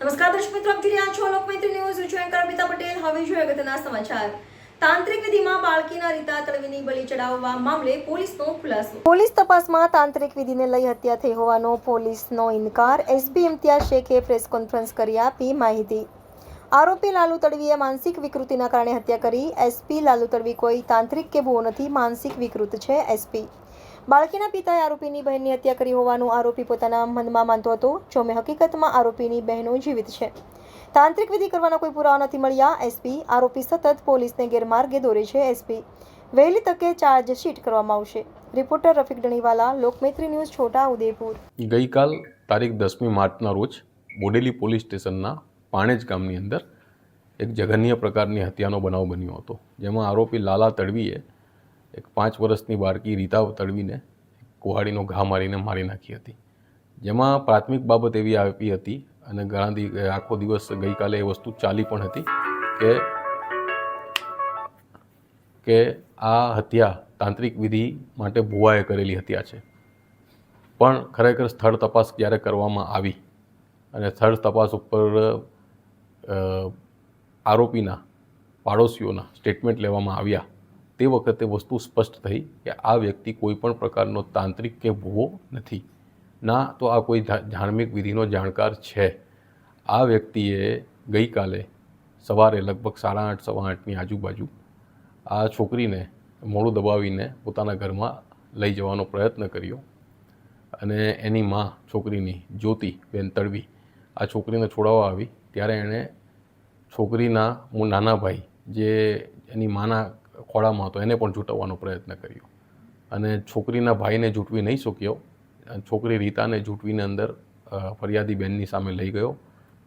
નમસ્કાર દર્શક મિત્રો, આપ રહ્યા છો લોકમૈત્રી ન્યૂઝ. હું એન્કર અમિતા પટેલ. હવે જોઈએ અગત્યના સમાચાર. તાંત્રિક વિધિમાં બાળકીના રીતા તળવીની બલી ચડાવવા મામલે પોલીસનો ખુલાસો. પોલીસ તપાસમાં તાંત્રિક વિધિને લઈ હત્યા થઈ હોવાનો પોલીસનો ઇનકાર. એસપી ઇમ્તિયાઝ શેખે પ્રેસ કોન્ફરન્સ કરી આપી માહિતી. આરોપી લાલુ તડવીએ માનસિક વિકૃતિના કારણે હત્યા કરી. એસપી લાલુ તડવી કોઈ તાંત્રિક કે ભૂવો નથી, માનસિક વિકૃત છે એસપી. બાળકીના પિતાએ આરોપીની બહેનની હત્યા કરી હોવાનું આરોપી પોતાના મનમાં માનતો હતો જોમે હકીકતમાં આરોપીની બહેનો જીવિત છે. તાંત્રિક વિધિ કરવાના કોઈ પુરાવા નથી મળ્યા. એસપી આરોપી સતત પોલીસને ગેરમાર્ગે દોરે છે. એસપી વહેલી તકે ચાર્જશીટ કરવામાં આવશે. રિપોર્ટર રફીક ડણીવાલા, લોકમૈત્રી ન્યૂઝ છોટા ઉદેપુર ગઈકાલ તારીખ દસમી માર્ચના રોજ બોડેલી પોલીસ સ્ટેશનના પાણેજ ગામની અંદર એક જઘન્ય પ્રકારની હત્યાનો બનાવ બન્યો હતો, જેમાં આરોપી લાલા તડવીએ એક પાંચ વર્ષની બાળકી રીતા તડવીને કુહાડીનો ઘા મારીને મારી નાખી હતી. જેમાં પ્રાથમિક બાબત એવી આપી હતી અને ઘણા આખો દિવસ ગઈકાલે એ વસ્તુ ચાલી પણ હતી કે કે આ હત્યા તાંત્રિક વિધિ માટે ભુવાએ કરેલી હત્યા છે. પણ ખરેખર સ્થળ તપાસ જ્યારે કરવામાં આવી અને સ્થળ તપાસ ઉપર આરોપીના, પાડોશીઓના સ્ટેટમેન્ટ લેવામાં આવ્યા? તે વખતે વસ્તુ સ્પષ્ટ થઈ કે આ વ્યક્તિ કોઈ પણ પ્રકારનો તાંત્રિક કે ભૂવો નથી. ના, તો આ કોઈ ધાર્મિક વિધિનો જાણકાર છે. આ વ્યક્તિએ ગઈકાલે સવારે લગભગ સાડા આઠ, સવા આઠની આજુબાજુ આ છોકરીને મોડું દબાવીને પોતાના ઘરમાં લઈ જવાનો પ્રયત્ન કર્યો અને એની મા છોકરીની જ્યોતિ બેન તડવી આ છોકરીને છોડાવવા આવી. ત્યારે એણે છોકરીના નાના ભાઈ, જે એની માના ખોળામાં હતો, એને પણ જૂટવવાનો પ્રયત્ન કર્યો. અને છોકરીના ભાઈને જૂટવી નહીં શક્યો. છોકરી રીતાને જૂંટવીને અંદર ફરિયાદી બેનની સામે લઈ ગયો.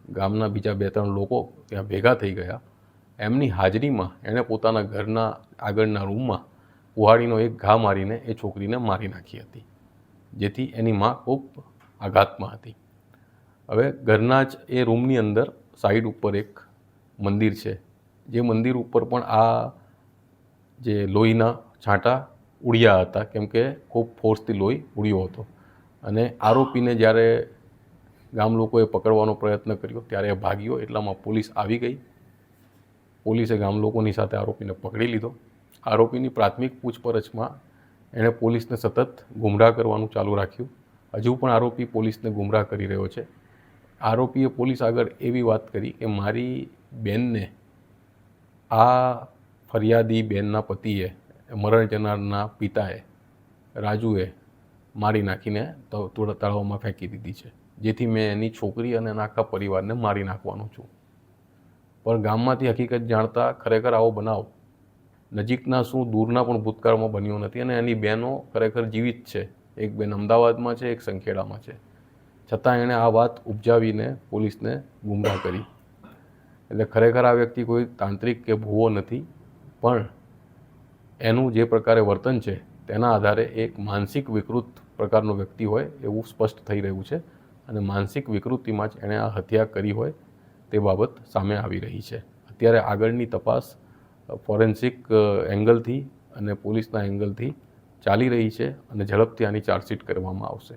ગામના બીજા બે ત્રણ લોકો ત્યાં ભેગા થઈ ગયા. એમની હાજરીમાં એણે પોતાના ઘરના આગળના રૂમમાં કુહાડીનો એક ઘા મારીને એ છોકરીને મારી નાખી હતી, જેથી એની માં ખૂબ આઘાતમાં હતી. હવે ઘરના જ એ રૂમની અંદર સાઈડ ઉપર એક મંદિર છે. જે મંદિર ઉપર પણ આ જે લોહીના છાંટા ઉડ્યા હતા, કેમ કે ખૂબ ફોર્સથી લોહી ઉડ્યો હતો. અને આરોપીને જ્યારે ગામ લોકોએ પકડવાનો પ્રયત્ન કર્યો, ત્યારે એ ભાગ્યો, એટલામાં પોલીસ આવી ગઈ. પોલીસે ગામ લોકોની સાથે આરોપીને પકડી લીધો. આરોપીની પ્રાથમિક પૂછપરછમાં એણે પોલીસને સતત ગુમરાહ કરવાનું ચાલુ રાખ્યું. હજુ પણ આરોપી પોલીસને ગુમરાહ કરી રહ્યો છે. આરોપીએ પોલીસ આગળ એવી વાત કરી કે મારી બેનને આ ફરિયાદી બેનના પતિએ મરણ જનારના પિતાએ રાજુએ મારી નાખીને તળાવમાં ફેંકી દીધી છે. જેથી મેં એની છોકરી અને એના આખા પરિવારને મારી નાખવાનો છું. પણ ગામમાંથી હકીકત જાણતા ખરેખર આવો બનાવ નજીકના શું દૂરના પણ ભૂતકાળમાં બન્યો નથી અને એની બહેનો ખરેખર જીવિત છે. એક બેન અમદાવાદમાં છે, એક સંખેડામાં છે. છતાં એણે આ વાત ઉપજાવીને પોલીસને ગુમરાહ કરી. એટલે ખરેખર આ વ્યક્તિ કોઈ તાંત્રિક કે ભૂવો નથી. પણ એનું જે પ્રકારે વર્તન છે, તેના આધારે એક માનસિક વિકૃત પ્રકારનો વ્યક્તિ હોય એવું સ્પષ્ટ થઈ રહ્યું છે અને માનસિક વિકૃતિમાં જ એણે આ હત્યા કરી હોય તે બાબત સામે આવી રહી છે. અત્યારે આગળની તપાસ ફોરેન્સિક એંગલથી અને પોલીસના એંગલથી ચાલી રહી છે અને ઝડપથી આની ચાર્જશીટ કરવામાં આવશે.